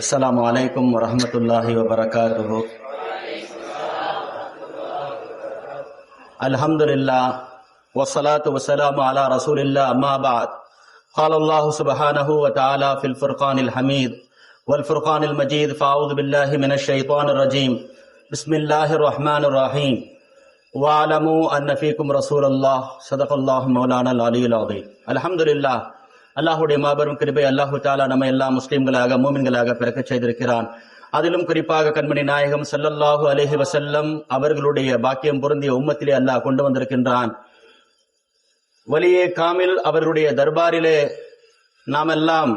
السلام عليكم ورحمة الله وبركاته. الحمد لله والصلاة والسلام على رسول الله أما بعد. قال الله سبحانه وتعالى في الفرقان الحميد والفرقان المجيد فأعوذ بالله من الشيطان الرجيم. بسم الله الرحمن الرحيم. واعلموا أن فيكم رسول الله. صدق الله مولانا العلي العظيم. الحمد لله. அல்லாஹுடைய மாபெரும் கிருபை அல்லாஹு தாலா நம்ம எல்லா முஸ்லீம்களாக மூமின்களாக பிறக்கச் செய்திருக்கிறான். அதிலும் குறிப்பாக கண்மணி நாயகம் சல்லல்லாஹு அலஹி வசல்லம் அவர்களுடைய பாக்கியம் பொருந்திய உம்மத்திலே அல்லாஹ் கொண்டு வந்திருக்கின்றான். வலியே காமில் அவர்களுடைய தர்பாரிலே நாம் எல்லாம்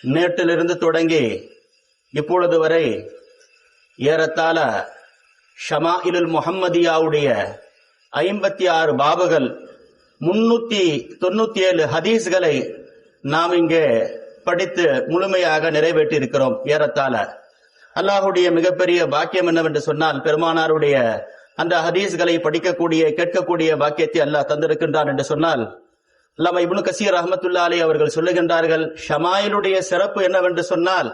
நேற்றிலிருந்து தொடங்கி இப்பொழுது வரை ஏறத்தாழ இலுல் முஹம்மதியாவுடைய ஐம்பத்தி ஆறு பாபுகள் முன்னூத்தி தொண்ணூத்தி ஏழு ஹதீஸ்களை நாம் இங்கே படித்து முழுமையாக நிறைவேற்றி இருக்கிறோம் ஏறத்தாழ. அல்லாஹுடைய மிகப்பெரிய பாக்கியம் என்னவென்று சொன்னால் பெருமானாருடைய அந்த ஹதீஸ்களை படிக்கக்கூடிய கேட்கக்கூடிய பாக்கியத்தை அல்லாஹ் தந்திருக்கின்றான் என்று சொன்னால் அல்லாம இப்னு கசீர் அஹமத்துல்லா அலி அவர்கள் சொல்லுகின்றார்கள் ஷமாயிலுடைய சிறப்பு என்னவென்று சொன்னால்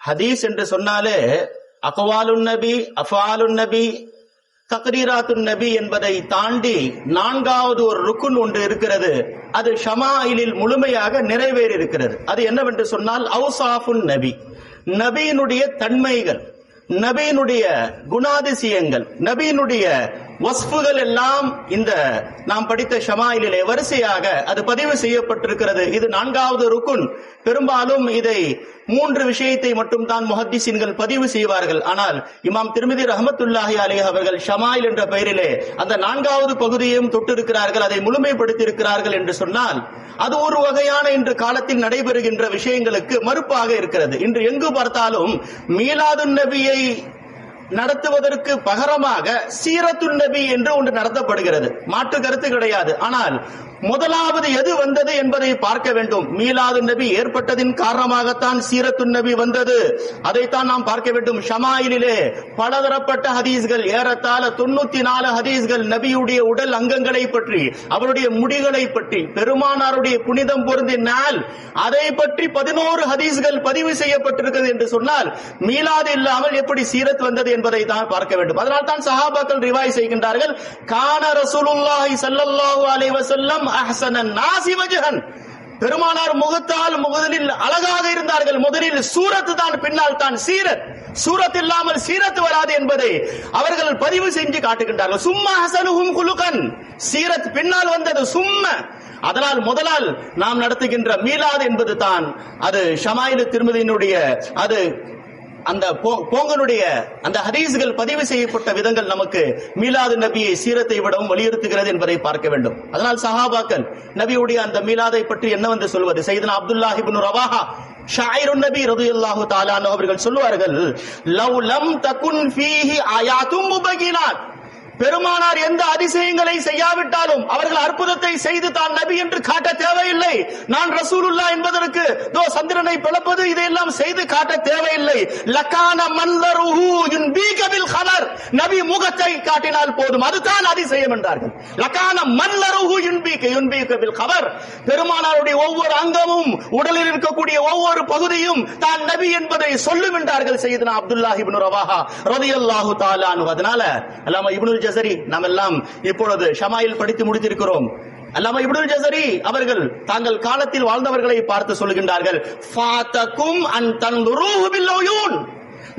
ஹதீஸ் என்று சொன்னாலே அகவாலுன் நபி அஃபாலுன் நபி தக்ரீராத்து நபி என்பதை தாண்டி நான்காவது ஒரு ருக்குன் ஒன்று இருக்கிறது. அது ஷமாயிலில் முழுமையாக நிறைவேறி இருக்கிறது அது என்னவென்று சொன்னால் அவுசாஃபுன் நபி. நபியினுடைய தன்மைகள் நபியினுடைய குணாதிசயங்கள் நபியினுடைய வஸ்ஃபுகள் எல்லாம் இந்த நாம் படித்த ஷமாயிலே வரிசையாக அது பதிவு செய்யப்பட்டிருக்கிறது. இது நான்காவது ருக்குன். பெரும்பாலும் இதை மூன்று விஷயத்தை மட்டும் தான் முஹத்திசின்கள் பதிவு செய்வார்கள். ஆனால் இமாம் திருமதி ரஹமத்துல்லாஹி அலி அவர்கள் ஷமாயில் என்ற பெயரிலே அந்த நான்காவது பகுதியையும் தொட்டிருக்கிறார்கள். அதை முழுமைப்படுத்தியிருக்கிறார்கள் என்று சொன்னால் அது ஒரு வகையான இன்று காலத்தில் நடைபெறுகின்ற விஷயங்களுக்கு மறுப்பாக இருக்கிறது. இன்று எங்கு பார்த்தாலும் மீலாது நபியை நடத்துவதற்கு பகரமாக சீரத்துன் நபி என்று ஒன்று நடத்தப்படுகிறது. மாற்று கருத்து கிடையாது. ஆனால் முதலாவது எது வந்தது என்பதை பார்க்க வேண்டும். மீலாது நபி ஏற்பட்டதின் காரணமாகத்தான் சீரத்துன் நபி வந்தது. அதைத்தான் நாம் பார்க்க வேண்டும். ஷமாயிலே பலதரப்பட்ட ஹதீஸ்கள் ஏறத்தாழ தொண்ணூத்தி நாலு ஹதீஸ்கள் நபியுடைய உடல் அங்கங்களை பற்றி அவருடைய முடிகளை பற்றி பெருமானாருடைய புனிதம் பொருந்திய நாள் அதை பற்றி பதினோரு ஹதீஸ்கள் பதிவு செய்யப்பட்டிருக்கிறது என்று சொன்னால் மீலாது இல்லாமல் எப்படி சீரத் வந்தது என்பதை தான் பார்க்க வேண்டும். அதனால் தான் சஹாபாக்கள் ரிவாய் செய்கின்றார்கள் கான ரசூலுல்லாஹி சல்லல்லாஹு அலைஹி வஸல்லம் அஹ்சனன் நாசி பெருமானார் முகத்தால் முதலில் அழகாக இருந்தார்கள். முதலில் சூரத்து தான் பின்னால் தான் சீரத். சூரத் இல்லாமல் சீரத்து வராது என்பதை அவர்கள் பதிவு செஞ்சு காட்டுகின்றார்கள். சும்மா ஹசனுகும் குலுகன். சீரத் பின்னால் வந்தது சும்மா. அதனால் முதலால் நாம் நடத்துகின்ற மீலாது என்பது தான். அது ஷமாயிலு திருமதியினுடைய அது அந்த போ- போங்கனுடைய அந்த ஹதீஸ்கள் பதிவு செய்யப்பட்ட விதங்கள் நமக்கு மீலாது நபியை சீரத்தை விடவும் வலியுறுத்துகிறது என்பதை பார்க்க வேண்டும். அதனால் சஹாபாக்கள் நபியுடைய அந்த மீலாதை பற்றி என்ன வந்து சொல்வது? சைதனா அப்துல்லாஹிப்னு ரவாஹா ஷாயிருன் நபி ரலியல்லாஹு தஆலா அவர்கள் சொல்லுவார்கள் லவ் லம் தகுன் ஃபீஹி ஆயாத்தும் முபகினான் பெருமானார் எந்த அதிசயங்களை செய்யாவிட்டாலும் அவர்கள் அற்புதத்தை செய்து தான் நபி என்று காட்ட தேவையில்லை. நான் ரசூலுல்லா என்பதற்கு தோ சந்திரனை பிளப்பது இதையெல்லாம் செய்து காட்ட தேவையில்லை. லக்கான மல்லருஹு யுன்பீகபில் கலர் நபி முகத்தை காட்டினால் போதும். அதுதான் அதிசயம் என்றார்கள். லக்கான மல்லருஹு யுன்பீக யுன்பீகபில் கவர் பெருமானாருடைய ஒவ்வொரு அங்கமும் உடலில் இருக்கக்கூடிய ஒவ்வொரு பகுதியும் தான் நபி என்பதை சொல்லும் என்றார்கள். செய்தனா அப்துல்லாஹி இப்னு ரவாஹா ரலியல்லாஹு தஆலா அதனால அல்லாம இப்னு இப்னுல் ஜஸரி நாம் எல்லாம் இப்பொழுது ஷமாயில் படித்து முடித்திருக்கிறோம். அல்லாம இப்னுல் ஜசரி அவர்கள் தாங்கள் காலத்தில் வாழ்ந்தவர்களை பார்த்து சொல்கின்றார்கள் ஃபாதகும் அன் தன்துரூஹு பில்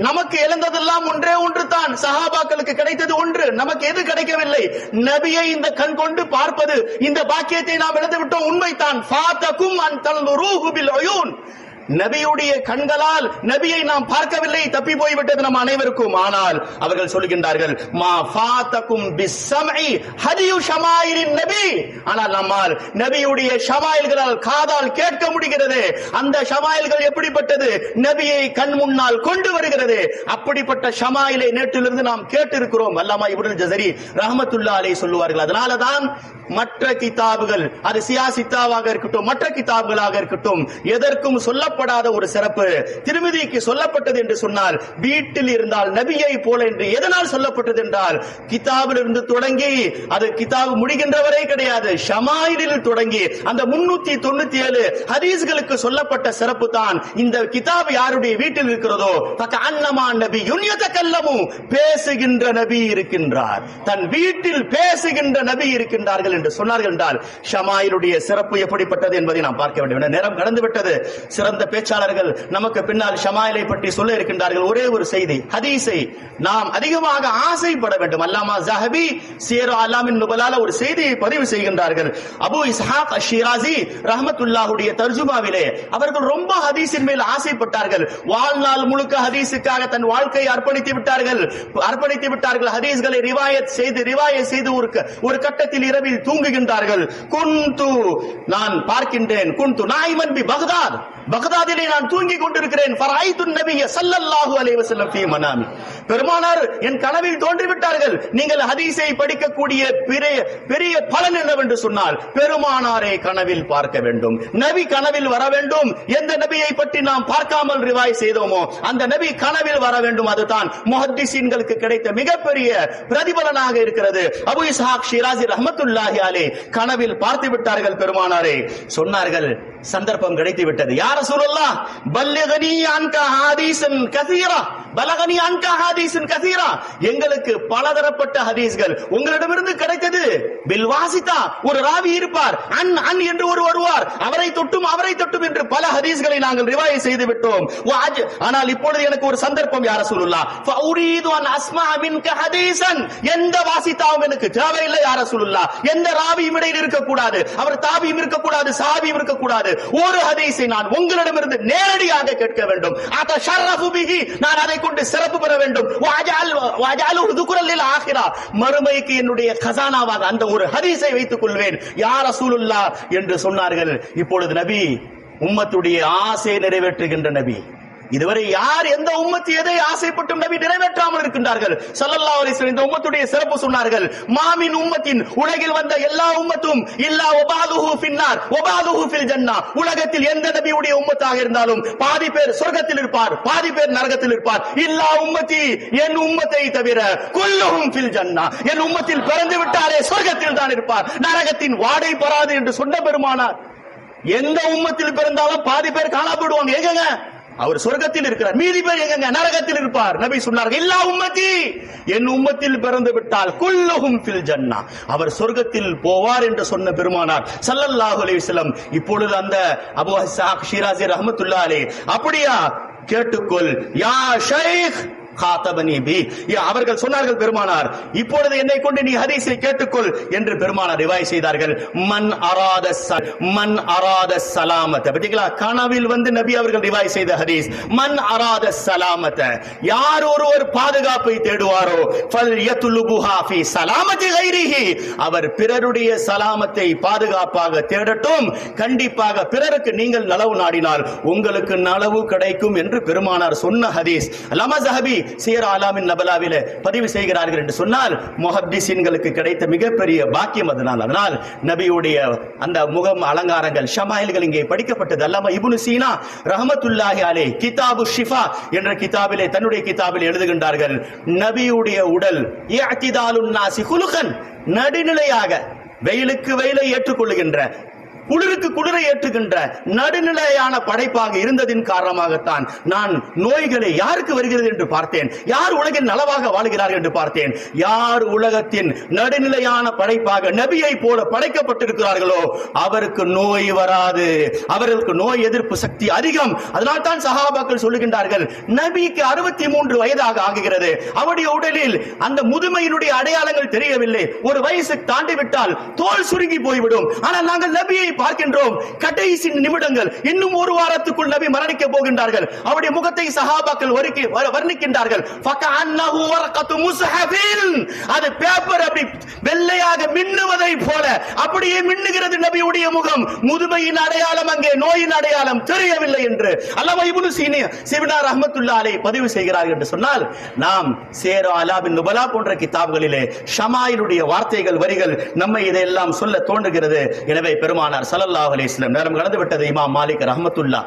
நமக்கு இழந்ததெல்லாம் ஒன்றே ஒன்று தான் சஹாபாக்களுக்கு கிடைத்தது ஒன்று. நமக்கு எது கிடைக்கவில்லை? நபியை இந்த கண் கொண்டு பார்ப்பது. இந்த பாக்கியத்தை நாம் இழந்து விட்டோம் உண்மைதான். ஃபாதகும் அன் தன்துரூஹு பில் நபியுடைய கண்களால் நபியை நாம் பார்க்கவில்லை தப்பி போய்விட்டது நம் அனைவருக்கும். ஆனால் அவர்கள் சொல்கின்றார்கள் மா ஃபாத்தகும் பிஸ்ஸமை ஹதியு ஷமாயிலின் நபி. ஆனால் நம்மால் நபியுடைய ஷமாயில்களால் காதால் கேட்க முடிகிறது. அந்த ஷமாயில்கள் எப்படிப்பட்டது? நபியை கண் முன்னால் கொண்டு வருகிறது. அப்படிப்பட்ட ஷமாயிலை நேற்றிலிருந்து நாம் கேட்டிருக்கிறோம். அல்லாமா இப்னு ஜசரி ரஹமத்துல்லா அலை சொல்லுவார்கள். அதனாலதான் மற்ற கிதாபுகள் அது சியாசித்தாவாக இருக்கட்டும் மற்ற கிதாபுகளாக இருக்கட்டும் எதற்கும் சொல்ல சொல்லப்படாத ஒரு சிறப்பு. திருமதிக்கு சொல்லப்பட்டது என்று சொன்னால் வீட்டில் இருந்தால் நபியை போல என்று எதனால் சொல்லப்பட்டது என்றால் கிதாபில் இருந்து தொடங்கி அது கிதாபு முடிகின்ற வரை கிடையாது ஷமாயிலில் தொடங்கி அந்த முன்னூத்தி தொண்ணூத்தி ஏழு ஹதீஸ்களுக்கு சொல்லப்பட்ட சிறப்பு தான். இந்த கிதாப் யாருடைய வீட்டில் இருக்கிறதோ அன்னமா நபி யுன்யத கல்லமும் பேசுகின்ற நபி இருக்கின்றார். தன் வீட்டில் பேசுகின்ற நபி இருக்கின்றார்கள் என்று சொன்னார்கள் என்றால் ஷமாயிலுடைய சிறப்பு எப்படிப்பட்டது என்பதை நாம் பார்க்க வேண்டும். நேரம் கடந்து விட்டது சிறந்த பேச்சாளர்கள் நமக்கு பின்னால் ஷமாயிலை பற்றி சொல்ல இருக்கின்றார்கள். ஒரே ஒரு செய்தி ஹதீஸை. நாம் அதிகமாக ஆசைப்பட வேண்டும். அல்லாமா ஜஹபி சியர் அல்லாமின் நுபலால ஒரு செய்தியை பதிவு செய்கின்றார்கள். அபு இஸ்ஹாக் ஷிராசி ரஹமத்துல்லாஹுடைய தர்ஜுமாவிலே அவர்கள் ரொம்ப ஹதீஸின் மேல் ஆசைப்பட்டார்கள். வாழ்நாள் முழுக்க ஹதீஸுக்காக தன் வாழ்க்கையை அர்ப்பணித்து விட்டார்கள். அர்ப்பணித்து விட்டார்கள். ஹதீஸ்களை ரிவாயத் செய்து ரிவாயத் செய்து ஒரு ஒரு கட்டத்தில் இரவில் தூங்குகின்றார்கள். குந்து நான் பார்க்கின்றேன். குந்து நாய்மன் பி பகதாத். பகதாதிலே நான் தூங்கிக் கொண்டிருக்கிறேன். பெருமானார் என் கனவில் தோன்றிவிட்டார்கள். நீங்கள் ஹதீஸை படிக்கக்கூடிய பெரிய பெரிய பலன் என்னவென்று சொன்னால் பெருமானாரை கனவில் பார்க்க வேண்டும். நபி கனவில் வர வேண்டும். எந்த நபியை பற்றி நாம் பார்க்காமல் ரிவாய் செய்தோமோ அந்த நபி கனவில் வர வேண்டும். அதுதான் முஹத்திசீன்களுக்கு கிடைத்த மிகப்பெரிய பிரதிபலனாக இருக்கிறது. அபு இசாக் ஷிராஜி ரஹமத்துல்லாஹி அலே கனவில் பார்த்து விட்டார்கள் பெருமானாரே. சொன்னார்கள் சந்தர்ப்பம் கிடைத்து விட்டது யார சொல்லலாம் பல்லிகனி அன்கா ஹாதீசன் கசீரா பலகனி அன்கா ஹாதீசன் கசீரா. எங்களுக்கு பலதரப்பட்ட ஹதீஸ்கள் உங்களிடமிருந்து கிடைத்தது. பில் வாசித்தா ஒரு ராவி இருப்பார். அன் அன் என்று ஒரு வருவார். அவரை தொட்டும் அவரை தொட்டும் என்று பல ஹதீஸ்களை நாங்கள் ரிவாயை செய்து விட்டோம் வாஜ். ஆனால் இப்பொழுது எனக்கு ஒரு சந்தர்ப்பம் யார சூழல்லா ஃபௌரீது அன் அஸ்மா மின்க ஹதீசன் எந்த வாசித்தாவும் எனக்கு தேவையில்லை யார சூழல்லா எந்த ராவியும் இடையில் இருக்கக்கூடாது. அவர் தாபியும் இருக்கக்கூடாது சாபியும் இருக்கக்கூடாது. ஒரு ஹதீஸை நான் உங்களிடமிருந்து நேரடியாக கேட்க வேண்டும். அத ஷர்ரஃபு பிஹி நான் அதை கொண்டு சிறப்பு பெற வேண்டும். வாஜால் வாஜாலு துக்குரலில் ஆகிரா. மறுமைக்கு என்னுடைய கசானாவாக அந்த ஒரு ஹதீஸை வைத்துக் கொள்வேன். யார் ரசூலுல்லா என்று சொன்னார்கள். இப்பொழுது நபி உம்மத்துடைய ஆசையை நிறைவேற்றுகின்ற நபி. இதுவரை யார் எந்த உம்மத்து எதை ஆசைப்பட்டும் நபி நிறைவேற்றாமல் இருக்கின்றார்கள்? சல்லல்லா அலைஹி இந்த உம்மத்துடைய சிறப்பு சொன்னார்கள் மாமின் உம்மத்தின் உலகில் வந்த எல்லா உம்மத்தும் இல்லா ஒபாதுஹு பின்னார் ஒபாதுஹு ஃபில் ஜன்னா. உலகத்தில் எந்த நபியுடைய உம்மத்தாக இருந்தாலும் பாதி பேர் சொர்க்கத்தில் இருப்பார் பாதி பேர் நரகத்தில் இருப்பார். இல்லா உம்மத்தி என் உம்மத்தை தவிர குல்லுஹும் ஃபில் ஜன்னா. என் உம்மத்தில் பிறந்து விட்டாரே சொர்க்கத்தில் தான் இருப்பார் நரகத்தின் வாடை பெறாது என்று சொன்ன பெருமானார். எந்த உம்மத்தில் பிறந்தாலும் பாதி பேர் காணப்படுவாங்க எங்கங்க அவர் சொர்க்கத்தில் இருக்கிறார். மீதி பேர் எங்க நரகத்தில் இருப்பார். நபி சொன்னார்கள் எல்லா உம்மத்தி என் உம்மத்தில் பிறந்து விட்டால் குல்லகும் ஃபில் ஜன்னா. அவர் சொர்க்கத்தில் போவார் என்று சொன்ன பெருமானார் சல்லல்லாஹு அலைஹி இப்பொழுது அந்த அபு ஹசாக் ஷிராசி ரஹமத்துல்லா அலே அப்படியா? கேட்டுக்கொள். யா ஷைக் அவர்கள் சொன்னார்கள் பெருமானார் இப்பொழுது என்னை கொண்டு நீ ஹதீஸை கேட்டுக்கொள் என்று பெருமானார் ரிவாய் செய்தார்கள். மண் அராத மண் அராத சலாமத்தை பார்த்தீங்களா? கனவில் வந்து நபி அவர்கள் ரிவாய் செய்த ஹதீஸ் மண் அராத சலாமத்தை யார் ஒருவர் பாதுகாப்பை தேடுவாரோ அவர் பிறருடைய சலாமத்தை பாதுகாப்பாக தேடட்டும். கண்டிப்பாக பிறருக்கு நீங்கள் நலவு நாடினால் உங்களுக்கு நலவு கிடைக்கும் என்று பெருமானார் சொன்ன ஹதீஸ். லமசஹபி சீர் ஆலாமின் நபலாவில பதிவு செய்கிறார்கள் என்று சொன்னால் முஹத்திசீன்களுக்கு கிடைத்த மிகப்பெரிய பாக்கியம் அதனால். அதனால் நபியுடைய அந்த முகம் அலங்காரங்கள் ஷமாயில்கள் இங்கே படிக்கப்பட்டது. அல்லாம இபுனு சீனா ரஹமத்துல்லாஹி அலே கிதாபு ஷிஃபா என்ற கிதாபிலே தன்னுடைய கிதாபில் எழுதுகின்றார்கள் நபியுடைய உடல் இஅ்திதாலுன் நாசி நடுநிலையாக வெயிலுக்கு வெயிலை ஏற்றுக்கொள்ளுகின்ற குளிருக்கு குளிரை ஏற்றுகின்ற நடுநிலையான படைப்பாக இருந்ததின் காரணமாகத்தான் நான் நோய்களை யாருக்கு வருகிறது என்று பார்த்தேன்? யார் உலகில் நலவாக வாழ்கிறார்கள் என்று பார்த்தேன்? யார் உலகத்தின் நடுநிலையான படைப்பாக நபியை போல படைக்கப்பட்டிருக்கிறார்களோ அவருக்கு நோய் வராது. அவர்களுக்கு நோய் எதிர்ப்பு சக்தி அதிகம். அதனால் தான் சகாபாக்கள் சொல்லுகின்றார்கள் நபிக்கு அறுபத்தி மூன்று வயதாக ஆகுகிறது. அவருடைய உடலில் அந்த முதுமையினுடைய அடையாளங்கள் தெரியவில்லை. ஒரு வயசு தாண்டி விட்டால் தோல் சுருங்கி போய்விடும். ஆனால் நாங்கள் நபியை பார்க்கின்றோம். கடைசி நிமிடங்கள் இன்னும் ஒரு வாரத்துக்குள் நபி மரணிக்க போகின்றார்கள். அவருடைய முகத்தை சஹாபாக்கள் வர்ணிக்க- வர்ணிக்கின்றார்கள். அது பேப்பர் அப்படி வெள்ளையாக மின்னுவதை போல அப்படியே மின்னுகிறது நபியுடைய முகம். முதுமையின் அடையாளம் அங்கே நோயின் அடையாளம் தெரியவில்லை என்று. அல்லாம இப்னு சீனி சிவனா ரஹ்மத்துல்லா பதிவு செய்கிறார்கள் என்று சொன்னால் நாம் சேரோ அலாபின் நுபலா போன்ற கிதாப்களிலே ஷமாயினுடைய வார்த்தைகள் வரிகள் நம்மை இதையெல்லாம் சொல்ல தோன்றுகிறது. எனவே பெருமானார் ஸல்லல்லாஹு அலைஹி வஸல்லம் நேரம் கடந்து விட்டது இமாம் மாலிக் ரஹமத்துல்லா.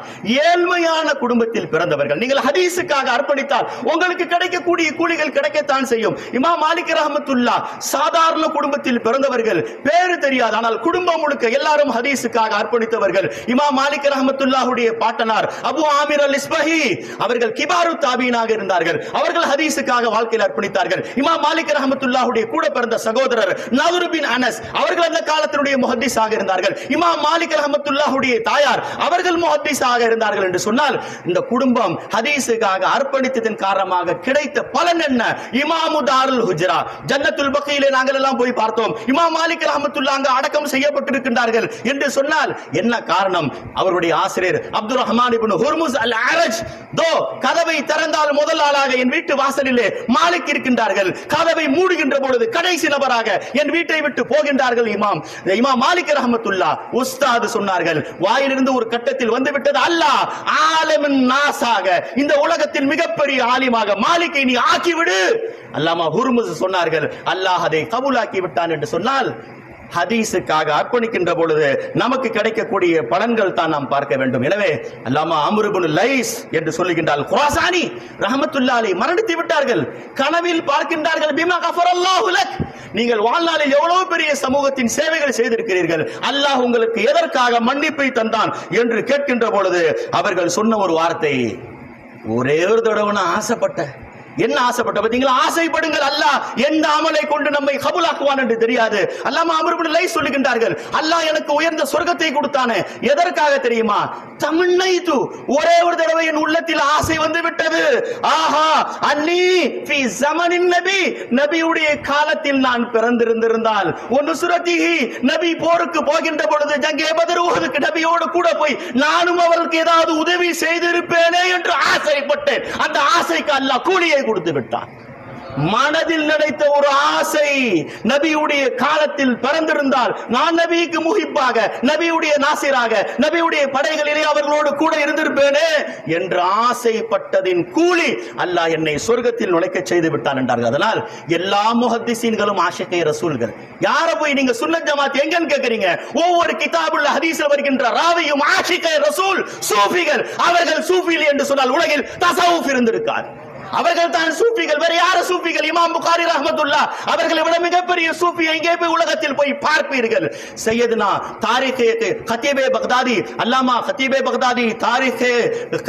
ஏழ்மையான குடும்பத்தில் பிறந்தவர்கள் நீங்கள் ஹதீஸுக்காக அர்ப்பணித்தால் உங்களுக்கு கிடைக்கக்கூடிய கூலிகள் கிடைக்கத்தான் செய்யும். இமாம் மாலிக் ரஹமத்துல்லா சாதாரண குடும்பத்தில் பிறந்தவர்கள் பேரு தெரியாது. ஆனால் குடும்பம் முழுக்க எல்லாரும் ஹதீஸுக்காக அர்ப்பணித்தவர்கள் இமாம் மாலிக் ரஹமத்துல்லாஹுடைய பாட்டனார் அபு ஆமிர் அல் இஸ்பஹி அவர்கள் கிபாரு தாபீனாக இருந்தார்கள். அவர்கள் ஹதீஸுக்காக வாழ்க்கையில் அர்ப்பணித்தார்கள். இமாம் மாலிக் ரஹமத்துல்லாஹுடைய கூட பிறந்த சகோதரர் நவருபின் அனஸ் அவர்கள் அந்த காலத்தினுடைய முஹத்திஸாக இருந்தார்கள். இமாம் இமாம் மாலிக் ரஹமத்துல்லாஹுடைய தாயார் அவர்கள் முஹத்திஸாக இருந்தார்கள் என்று சொன்னால் இந்த குடும்பம் ஹதீஸுக்காக அர்ப்பணித்ததன் காரணமாக கிடைத்த பலன் என்ன? இமாமு தாருல் ஹுஜ்ரா. ஜன்னத்துல் பக்கையிலே நாங்கள் எல்லாம் போய் பார்த்தோம். இமாம் மாலிக் ரஹமத்துல்லா அங்க அடக்கம் செய்யப்பட்டிருக்கின்றார்கள் என்று சொன்னால் என்ன காரணம்? அவருடைய ஆசிரியர் Abdul Rahman ibn Hurmuz al Araj தோ கதவை திறந்தால் முதல் ஆளாக என் வீட்டு வாசலிலே மாலிக் இருக்கின்றார்கள். கதவை மூடுகின்ற பொழுது கடைசி நபராக என் வீட்டை விட்டு போகின்றார்கள் இமாம். இமாம் மாலிக் ரஹமத்துல்லா உஸ்தாது சொன்னார்கள் வாயிலிருந்து ஒரு கட்டத்தில் வந்து விட்டது அல்லாஹ் ஆலமின் நாசாக இந்த உலகத்தில் மிகப்பெரிய ஆலிமாக மாலிக்கை நீ ஆக்கிவிடு. அல்லாமா ஹுர்முஸ் சொன்னார்கள் அல்லாஹ் அதை கபூலாக்கி விட்டான் என்று சொன்னால் ஹதீஸுக்காக அர்ப்பணிக்கின்ற பொழுது நமக்கு கிடைக்கக்கூடிய பலன்கள் தான் நாம் பார்க்க வேண்டும். எனவே அல்லாமா அம்ருபுன் லைஸ் என்று சொல்லுகின்றால் குராசானி ரஹமத்துல்லாலை மரணித்து விட்டார்கள். கனவில் பார்க்கின்றார்கள். பிமா கஃபர் அல்லாஹுலக் நீங்கள் வாழ்நாளில் எவ்வளவு பெரிய சமூகத்தின் சேவைகள் செய்திருக்கிறீர்கள். அல்லாஹ் உங்களுக்கு எதற்காக மன்னிப்பை தந்தான் என்று கேட்கின்ற பொழுது அவர்கள் சொன்ன ஒரு வார்த்தை ஒரே ஒரு தடவை நான் ஆசைப்பட்டேன். என்ன ஆசைப்பட்ட பார்த்தீங்களா? ஆசைப்படுங்கள் அல்லாஹ் எந்த அமலை கொண்டு நம்மை கபூலாக்குவான் என்று தெரியாது. அல்லாம அமர்புல் லை சொல்லுகின்றார்கள் அல்லாஹ் எனக்கு உயர்ந்த சொர்க்கத்தை கொடுத்தானே எதற்காக தெரியுமா? தமிழ்னை து ஒரே ஒரு தடவை என் உள்ளத்தில் ஆசை வந்து விட்டது. ஆஹா அன்னி ஃபி ஜமனின் நபி நபியுடைய காலத்தில் நான் பிறந்திருந்திருந்தால் ஒன்னு சுரத்திஹி நபி போருக்கு போகின்ற பொழுது ஜங்கே பதருவதற்கு நபியோடு கூட போய் நானும் அவருக்கு ஏதாவது உதவி செய்திருப்பேனே என்று ஆசைப்பட்டேன். அந்த ஆசைக்கு அல்லாஹ் கூலியை கொடுத்து விட்டான். மனதில் நினைத்த ஒரு ஆசை நபியுடைய காலத்தில் பிறந்திருந்தால் நான் நபிக்கு முகிப்பாக நபியுடைய நாசிராக நபியுடைய படைகளிலே அவர்களோடு கூட இருந்திருப்பேனே என்று ஆசைப்பட்டதின் கூலி அல்லாஹ் என்னை சொர்க்கத்தில் நுழைக்க செய்து விட்டான் என்றார்கள். அதனால் எல்லா முஹத்திசீன்களும் ஆஷிகை ரசூல்கள். யார போய் நீங்க சுன்ன ஜமாத் எங்கன்னு கேட்கறீங்க ஒவ்வொரு கிதாபுள்ள ஹதீஸ்ல வருகின்ற ராவியும் ஆஷிகை ரசூல் சூஃபிகள். அவர்கள் சூஃபில் என்று சொன்னால் உலகில் தசவுஃப் இருந்திருக்கார். அவர்கள் தான் சூப்பிகள் வேற யார சூப்பிகள் இமாம் புகாரி ரஹமத்துல்லா. அவர்களை விட மிகப்பெரிய சூஃபி எங்கே போய் உலகத்தில் போய் பார்ப்பீர்கள்? சையதுனா தாரிகே கத்தீபே பக்தாதி அல்லாமா கத்தீபே பக்தாதி தாரிகே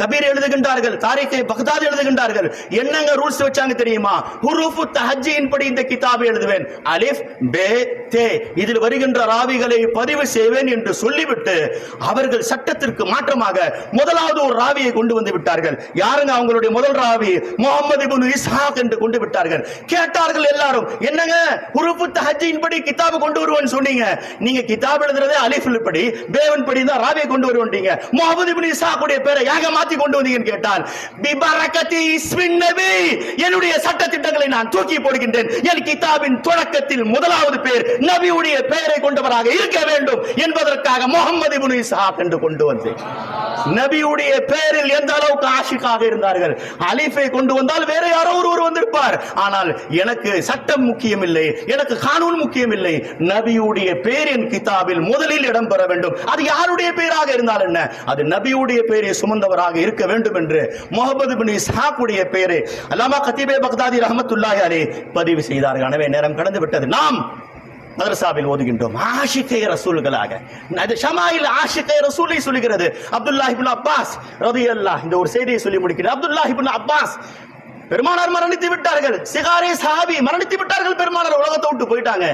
கபீர் எழுதுகின்றார்கள் தாரிகே பக்தாதி எழுதுகின்றார்கள். என்னங்க ரூல்ஸ் வச்சாங்க தெரியுமா? ஹுரூஃபு தஹஜியின் படி இந்த கிதாபை எழுதுவேன். அலிஃப் பே தே. இதில் வருகின்ற ராவிகளை பதிவு செய்வேன் என்று சொல்லிவிட்டு அவர்கள் சட்டத்திற்கு மாற்றமாக முதலாவது ஒரு ராவியை கொண்டு வந்து விட்டார்கள். யாருங்க அவங்களுடைய முதல் ராவி? முகமது இப்னு இஸ்ஹாக் என்று கொண்டு விட்டார்கள். கேட்டார்கள் எல்லாரும் என்னங்க? உறுப்பு தஹஜின் படி கிதாபு கொண்டு வருவேன்னு சொன்னீங்க. நீங்க கிதாப் எழுதுறதே அலிஃபுல் படி பேவன் படி தான் ராவியை கொண்டு வருவீங்க முகமது இப்னு இஸ்ஹாக் உடைய பேரை யாக மாத்தி கொண்டு வந்தீங்கன்னு கேட்டால் பிபரகதி இஸ்மின் நபி என்னுடைய சட்ட திட்டங்களை நான் தூக்கி போடுகின்றேன். என் கிதாபின் தொடக்கத்தில் முதலாவது பேர் நபியுடைய பெயரை கொண்டவராக இருக்க வேண்டும் என்பதற்காக முகமது இப்னு இஸ்ஹாக் என்று கொண்டு வந்தேன். நபியுடைய பெயரில் எந்த அளவுக்கு ஆஷிக்காக இருந்தார்கள்? அலிஃபை கொண்டு வந்தால் வேற யாரோ ஒருவர் வந்திருப்பார். ஆனால் எனக்கு சட்டம் முக்கியம் இல்லை எனக்கு கானூன் முக்கியம் இல்லை நபியுடைய பேர் என் கிதாபில் முதலில் இடம் பெற வேண்டும். அது யாருடைய பேராக இருந்தால் என்ன? அது நபியுடைய பெயரை சுமந்தவராக இருக்க வேண்டும் என்று முகமது பின் இஸ்ஹாக்குடைய பெயரை அல்லாமா கத்தீபே பக்தாதி ரஹமத்துல்லாஹி அலே பதிவு செய்தார்கள். எனவே நேரம் கடந்து விட்டது. நாம் மதரசாவில் ஓதுகின்றோம். ஆஷிகை ரசூல்களாக. அது ஷமாயில் ஆஷிகை ரசூலை சொல்லுகிறது. அப்துல்லாஹிபுல் அப்பாஸ் ரலியல்லாஹ் இந்த ஒரு செய்தியை சொல்லி முடிக்கிறது அப்துல்லாஹிபுல் அப்பாஸ் பெருமானார் மரணித்து விட்டார்கள். சிகாரே சஹாபி மரணித்து விட்டார்கள். பெருமானார் உலகத்தை விட்டு போயிட்டாங்க.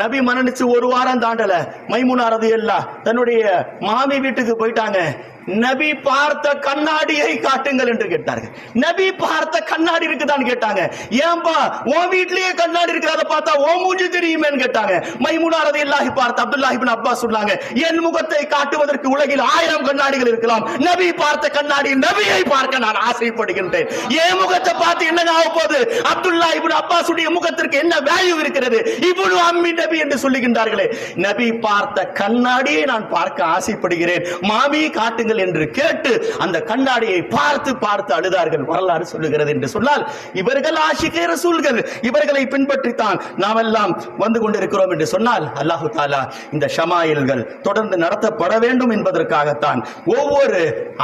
நபி மரணிச்சு ஒரு வாரம் தாண்டல. மைமுனா எல்லாம் தன்னுடைய மாமி வீட்டுக்கு போயிட்டாங்க. நபி பார்த்த கண்ணாடியை காட்டுங்கள் என்று கேட்டார்கள். நபி பார்த்த கண்ணாடி இருக்குதான்னு கேட்டாங்க. ஏன்பா உன் வீட்லயே கண்ணாடி இருக்கிறத பார்த்தா ஓ மூஞ்சி தெரியுமேன்னு கேட்டாங்க. மைமுனா இல்லாஹி பார்த்து அப்துல்லா இப்னு அப்பா சொன்னாங்க என் முகத்தை காட்டுவதற்கு உலகில் ஆயிரம் கண்ணாடிகள் இருக்கலாம். நபி பார்த்த கண்ணாடி நபியை பார்க்க நான் ஆசைப்படுகின்றேன். என் முகத்தை பார்த்து என்னங்க ஆக போகுது? அப்துல்லா அப்பா அப்பாஸுடைய முகத்திற்கு என்ன வேல்யூ இருக்கிறது? இவ்வளவு அம்மி நபி என்று சொல்லுகின்றார்களே. நபி பார்த்த கண்ணாடியை நான் பார்க்க ஆசைப்படுகிறேன். மாமி காட்டுங்கள் என்று கேட்டு அந்த கண்ணாடியை பார்த்து பார்த்து அழுதார்கள். வரலாறு சொல்லுகிறது என்று சொன்னால் இவர்கள் ஆஷிகே ரசூல்கள். இவர்களை பின்பற்றித்தான் நாம் எல்லாம் வந்து கொண்டிருக்கிறோம் என்று சொன்னால் அல்லாஹு தாலா இந்த ஷமாயில்கள் தொடர்ந்து நடத்தப்பட வேண்டும் என்பதற்காகத்தான் ஒவ்வொரு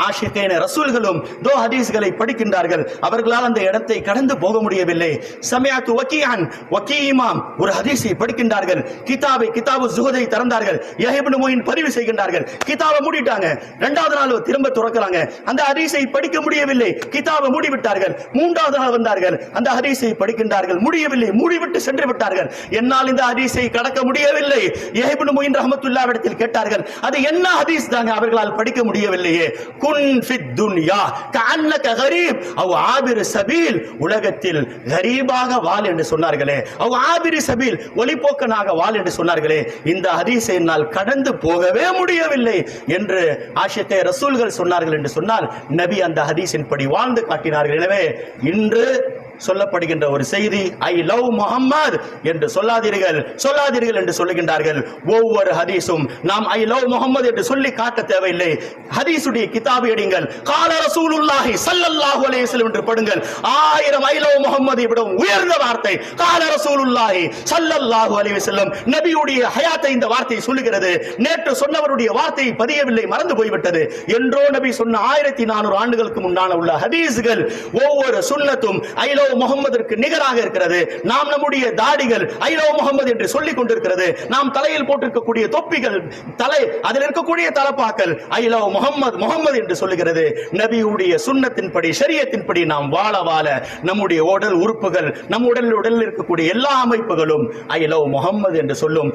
ஆஷிகேன ரசூல்களும் தோ ஹதீஸ்களை படிக்கின்றார்கள். அவர்களால் அந்த இடத்தை கடந்து போக முடியவில்லை. சமயாத்து வக்கீயான் வக்கீ இமாம் ஒரு ஹதீஸை படிக்கின்றார்கள். கிதாபை கிதாபு ஜுஹதை திறந்தார்கள் யஹிபின் மொயின் பதிவு செய்கின்றார்கள். கிதாபை மூடிட்டாங்க. இரண்டாவது அதனால் திரும்ப துறக்கிறாங்க. அந்த ஹதீஸை படிக்க முடியவில்லை. கிதாபை மூடிவிட்டார்கள். மூன்றாவதாக வந்தார்கள். அந்த ஹதீஸை படிக்கின்றார்கள். முடியவில்லை. மூடிவிட்டு சென்று விட்டார்கள். என்னால் இந்த ஹதீஸை கடக்க முடியவில்லை. யஹிப்னு மொயின் ரஹமத்துல்லாவிடத்தில் கேட்டார்கள். அது என்ன ஹதீஸ் தாங்க? அவர்களால் படிக்க முடியவில்லையே. குன் ஃபித் துன்யா கஅன்னக கரீப். அவ் ஆபிர் சபீல். உலகத்தில் கரீபாக வாழ் என்று சொன்னார்களே. அவ் ஆபிர் சபீல். ஒளிப்போக்கனாக வாழ் என்று சொன்னார்களே. இந்த ஹதீஸை என்னால் கடந்து போகவே முடியவில்லை என்று ஆஷத்தை ரசூல்கள் சொன்னார்கள் என்று சொன்னால் நபி அந்த ஹதீஸின் படி வாழ்ந்து காட்டினார்கள். எனவே இன்று சொல்லப்படுகின்ற ஒரு செய்தி ஐ லவ் முகம்மது என்று சொல்லாதீர்கள் சொல்லாதீர்கள் என்று சொல்லுகின்றார்கள். ஒவ்வொரு ஹதீஸும் நாம் ஐ லவ் முகமது என்று சொல்லி காட்ட தேவையில்லை. ஹதீசுடைய கிதாபு எடுங்கள். கால ரசூலுல்லாஹி சல்லல்லாஹு அலைஹி வஸல்லம் என்று படுங்கள். ஆயிரம் ஐ லவ் முகமது விட உயர்ந்த வார்த்தை. கால ரசூலுல்லாஹி சல்லல்லாஹு அலைஹி வஸல்லம் நபியுடைய ஹயாத்தை இந்த வார்த்தை சொல்லுகிறது. நேற்று சொன்னவருடைய வார்த்தை பதியவில்லை மறந்து போய்விட்டது. என்றோ நபி சொன்ன ஆயிரத்தி நானூறு ஆண்டுகளுக்கு முன்னான உள்ள ஹதீஸ்கள் ஒவ்வொரு சுன்னத்தும் ஐ லவ் ஐலோ முகமதுக்கு நிகராக இருக்கிறது. நாம் நம்முடைய தாடிகள் ஐலோ முகமது என்று சொல்லிக் கொண்டிருக்கிறது. நாம் தலையில் போட்டிருக்கக்கூடிய தொப்பிகள் தலை அதில் இருக்கக்கூடிய தலப்பாக்கள் ஐலோ முகமது முகமது என்று சொல்லுகிறது. நபியுடைய சுண்ணத்தின்படி சரியத்தின்படி நாம் வாழ வாழ நம்முடைய உடல் உறுப்புகள் நம் உடல் உடலில் இருக்கக்கூடிய எல்லா அமைப்புகளும் ஐ முகமது என்று சொல்லும்